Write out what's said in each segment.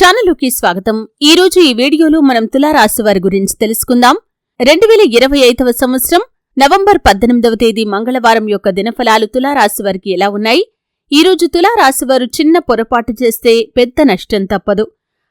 ఛానల్కి స్వాగతం. ఈ రోజు ఈ వీడియోలో మనం తులారాశి వారి గురించి తెలుసుకుందాం. రెండు వేల ఇరవై ఐదవ సంవత్సరం నవంబర్ పద్దెనిమిదవ తేదీ మంగళవారం యొక్క దినఫలాలు తులారాశి వారికి ఎలా ఉన్నాయి? ఈ రోజు తులారాశి వారు చిన్న పొరపాటు చేస్తే పెద్ద నష్టం తప్పదు.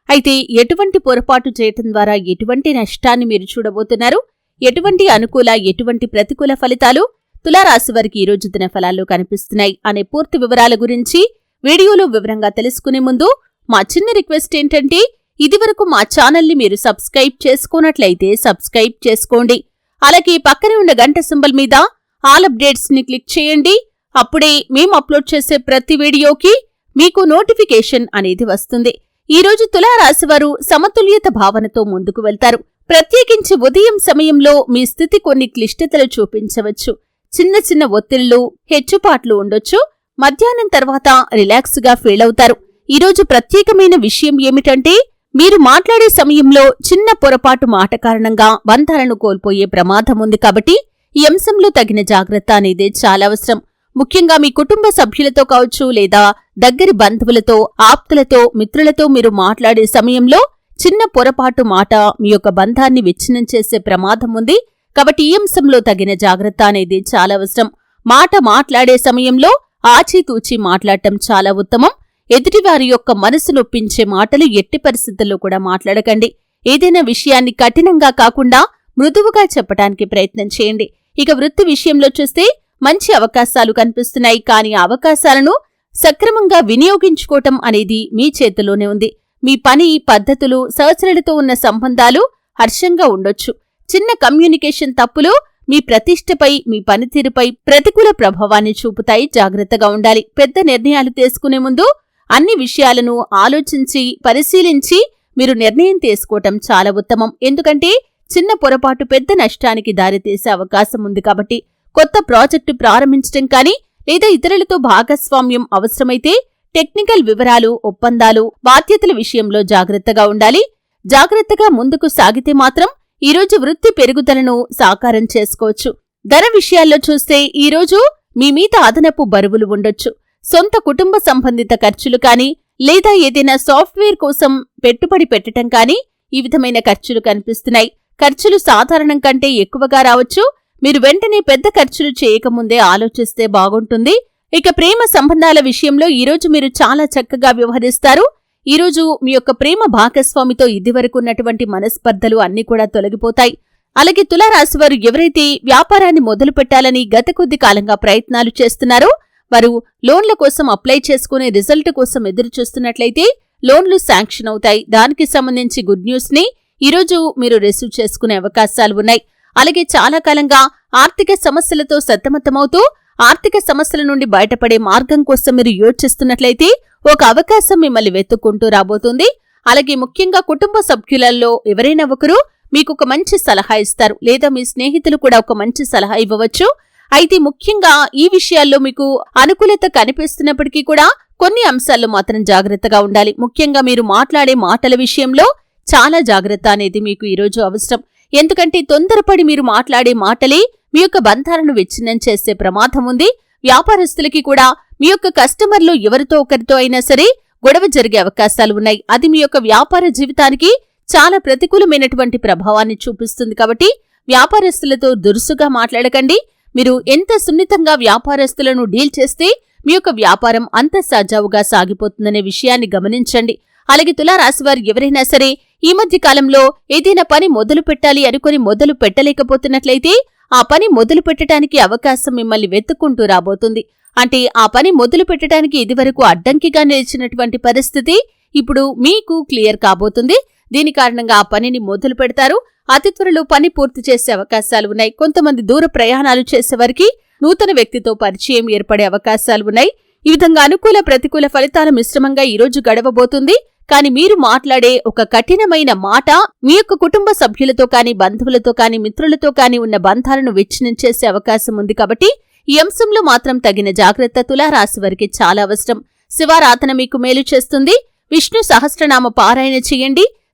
అయితే ఎటువంటి పొరపాటు చేయటం ద్వారా ఎటువంటి నష్టాన్ని మీరు చూడబోతున్నారు? ఎటువంటి అనుకూల ఎటువంటి ప్రతికూల ఫలితాలు తులారాశి వారికి ఈ రోజు దినఫలాల్లో కనిపిస్తున్నాయి? అనే పూర్తి వివరాల గురించి వీడియోలో వివరంగా తెలుసుకునే ముందు మా చిన్న రిక్వెస్ట్ ఏంటంటే ఇదివరకు మా ఛానల్ని మీరు సబ్స్క్రైబ్ చేసుకోనట్లయితే సబ్స్క్రైబ్ చేసుకోండి. అలాగే పక్కనే ఉన్న గంట సింబల్ మీద ఆల్ అప్డేట్స్ని క్లిక్ చేయండి. అప్పుడే మేము అప్లోడ్ చేసే ప్రతి వీడియోకి మీకు నోటిఫికేషన్ అనేది వస్తుంది. ఈరోజు తులారాశివారు సమతుల్యత భావనతో ముందుకు వెళ్తారు. ప్రత్యేకించి ఉదయం సమయంలో మీ స్థితి కొన్ని క్లిష్టతలు చూపించవచ్చు. చిన్న చిన్న ఒత్తిళ్ళు హెచ్చుపాట్లు ఉండొచ్చు. మధ్యాహ్నం తర్వాత రిలాక్స్గా ఫీల్ అవుతారు. ఈరోజు ప్రత్యేకమైన విషయం ఏమిటంటే మీరు మాట్లాడే సమయంలో చిన్న పొరపాటు మాట కారణంగా బంధాలను కోల్పోయే ప్రమాదం ఉంది కాబట్టి ఈ అంశంలో తగిన జాగ్రత్త అనేది చాలా అవసరం. ముఖ్యంగా మీ కుటుంబ సభ్యులతో కావచ్చు లేదా దగ్గరి బంధువులతో ఆప్తులతో మిత్రులతో మీరు మాట్లాడే సమయంలో చిన్న పొరపాటు మాట మీ యొక్క బంధాన్ని విచ్ఛిన్నం చేసే ప్రమాదం ఉంది కాబట్టి ఈ అంశంలో తగిన జాగ్రత్త అనేది చాలా అవసరం. మాట మాట్లాడే సమయంలో ఆచితూచి మాట్లాడటం చాలా ఉత్తమం. ఎదుటివారి యొక్క మనసు నొప్పించే మాటలు ఎట్టి పరిస్థితుల్లో కూడా మాట్లాడకండి. ఏదైనా విషయాన్ని కఠినంగా కాకుండా మృదువుగా చెప్పటానికి ప్రయత్నం చేయండి. ఇక వృత్తి విషయంలో చూస్తే మంచి అవకాశాలు కనిపిస్తున్నాయి. కానీ అవకాశాలను సక్రమంగా వినియోగించుకోవటం అనేది మీ చేతిలోనే ఉంది. మీ పని పద్ధతులు సహచరులతో ఉన్న సంబంధాలు హర్షంగా ఉండొచ్చు. చిన్న కమ్యూనికేషన్ తప్పులు మీ ప్రతిష్టపై మీ పనితీరుపై ప్రతికూల ప్రభావాన్ని చూపుతాయి. జాగ్రత్తగా ఉండాలి. పెద్ద నిర్ణయాలు తీసుకునే ముందు అన్ని విషయాలను ఆలోచించి పరిశీలించి మీరు నిర్ణయం తీసుకోవటం చాలా ఉత్తమం. ఎందుకంటే చిన్న పొరపాటు పెద్ద నష్టానికి దారితీసే అవకాశం ఉంది కాబట్టి కొత్త ప్రాజెక్టు ప్రారంభించటం కానీ లేదా ఇతరులతో భాగస్వామ్యం అవసరమైతే టెక్నికల్ వివరాలు ఒప్పందాలు బాధ్యతల విషయంలో జాగ్రత్తగా ఉండాలి. జాగ్రత్తగా ముందుకు సాగితే మాత్రం ఈరోజు వృత్తి పెరుగుదలను సాకారం చేసుకోవచ్చు. ధర విషయాల్లో చూస్తే ఈరోజు మీ మీద అదనపు బరువులు ఉండొచ్చు. సొంత కుటుంబ సంబంధిత ఖర్చులు కానీ లేదా ఏదైనా సాఫ్ట్వేర్ కోసం పెట్టుబడి పెట్టటం కానీ ఈ విధమైన ఖర్చులు కనిపిస్తున్నాయి. ఖర్చులు సాధారణం కంటే ఎక్కువగా రావచ్చు. మీరు వెంటనే పెద్ద ఖర్చులు చేయకముందే ఆలోచిస్తే బాగుంటుంది. ఇక ప్రేమ సంబంధాల విషయంలో ఈరోజు మీరు చాలా చక్కగా వ్యవహరిస్తారు. ఈరోజు మీ యొక్క ప్రేమ భాగస్వామితో ఇదివరకు ఉన్నటువంటి మనస్పర్ధలు అన్నీ కూడా తొలగిపోతాయి. అలాగే తులారాశివారు ఎవరైతే వ్యాపారాన్ని మొదలు పెట్టాలని గత కొద్ది కాలంగా ప్రయత్నాలు చేస్తున్నారో వారు లోన్ల కోసం అప్లై చేసుకునే రిజల్ట్ కోసం ఎదురు చూస్తున్నట్లయితే లోన్లు శాంక్షన్ అవుతాయి. దానికి సంబంధించి గుడ్ న్యూస్ని ఈరోజు మీరు రిసీవ్ చేసుకునే అవకాశాలు ఉన్నాయి. అలాగే చాలా కాలంగా ఆర్థిక సమస్యలతో సతమతమవుతూ ఆర్థిక సమస్యల నుండి బయటపడే మార్గం కోసం మీరు యోచిస్తున్నట్లయితే ఒక అవకాశం మిమ్మల్ని వెతుక్కుంటూ రాబోతుంది. అలాగే ముఖ్యంగా కుటుంబ సభ్యులలో ఎవరైనా ఒకరు మీకు ఒక మంచి సలహా ఇస్తారు. లేదా మీ స్నేహితులు కూడా ఒక మంచి సలహా ఇవ్వవచ్చు. అయితే ముఖ్యంగా ఈ విషయాల్లో మీకు అనుకూలత కనిపిస్తున్నప్పటికీ కూడా కొన్ని అంశాల్లో మాత్రం జాగ్రత్తగా ఉండాలి. ముఖ్యంగా మీరు మాట్లాడే మాటల విషయంలో చాలా జాగ్రత్త అనేది మీకు ఈరోజు అవసరం. ఎందుకంటే తొందరపడి మీరు మాట్లాడే మాటలే మీ యొక్క బంధాలను విచ్ఛిన్నం చేసే ప్రమాదం ఉంది. వ్యాపారస్తులకి కూడా మీ యొక్క కస్టమర్లు ఎవరితో ఒకరితో అయినా సరే గొడవ జరిగే అవకాశాలు ఉన్నాయి. అది మీ యొక్క వ్యాపార జీవితానికి చాలా ప్రతికూలమైనటువంటి ప్రభావాన్ని చూపిస్తుంది కాబట్టి వ్యాపారస్తులతో దురుసుగా మాట్లాడకండి. మీరు ఎంత సున్నితంగా వ్యాపారస్తులను డీల్ చేస్తే మీ యొక్క వ్యాపారం అంత సజావుగా సాగిపోతుందనే విషయాన్ని గమనించండి. అలాగే తులారాశివారు ఎవరైనా సరే ఈ మధ్య కాలంలో ఏదైనా పని మొదలు పెట్టాలి అనుకుని మొదలు పెట్టలేకపోతున్నట్లయితే ఆ పని మొదలు పెట్టడానికి అవకాశం మిమ్మల్ని వెతుక్కుంటూ రాబోతుంది. అంటే ఆ పని మొదలు పెట్టడానికి ఇదివరకు అడ్డంకిగా నిలిచినటువంటి పరిస్థితి ఇప్పుడు మీకు క్లియర్ కాబోతుంది. దీని కారణంగా ఆ పనిని మొదలు పెడతారు. అతి త్వరలో పని పూర్తి చేసే అవకాశాలు ఉన్నాయి. కొంతమంది దూర ప్రయాణాలు చేసేవారికి నూతన వ్యక్తితో పరిచయం ఏర్పడే అవకాశాలు ఉన్నాయి. ఈ విధంగా అనుకూల ప్రతికూల ఫలితాల మిశ్రమంగా ఈరోజు గడవబోతుంది. కానీ మీరు మాట్లాడే ఒక కఠినమైన మాట మీ యొక్క కుటుంబ సభ్యులతో కానీ బంధువులతో కానీ మిత్రులతో కానీ ఉన్న బంధాలను విచ్ఛిన్నం చేసే అవకాశం ఉంది కాబట్టి ఈ అంశంలో మాత్రం తగిన జాగ్రత్త తులారాశి వారికి చాలా అవసరం. శివారాధన మీకు మేలు చేస్తుంది. విష్ణు సహస్రనామ పారాయణ చేయండి.